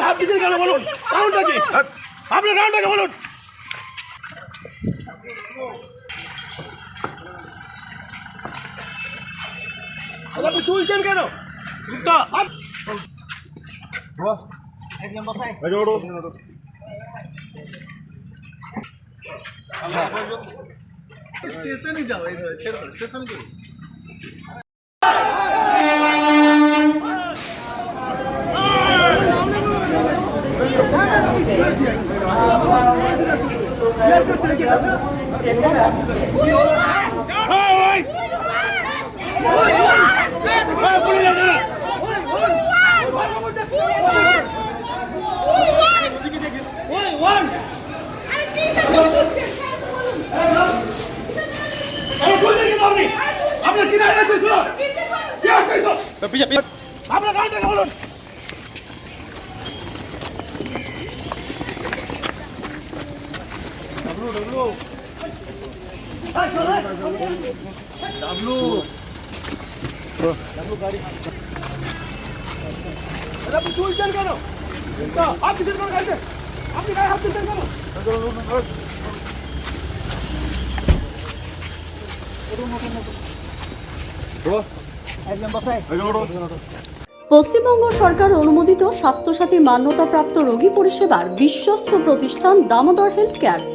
হাত দিচ্ছেন কেন বলুন? কারণটা কি? আপনার কারণটা কি বলুন। আরে আপনি তুলছেন কেন? মুখটা হাত। এই যে ওঠো। এই, এই! এই, পুলিশ আছে না? আরে তুলছেন কেন আপনি? আপনার কি দাঁড়িয়ে? আপনার কি বলুন। পশ্চিমবঙ্গ সরকার অনুমোদিত স্বাস্থ্যসাথী মান্যতাপ্রাপ্ত রোগী পরিষেবার বিশ্বস্ত প্রতিষ্ঠান দামোদর হেলথ কেয়ার।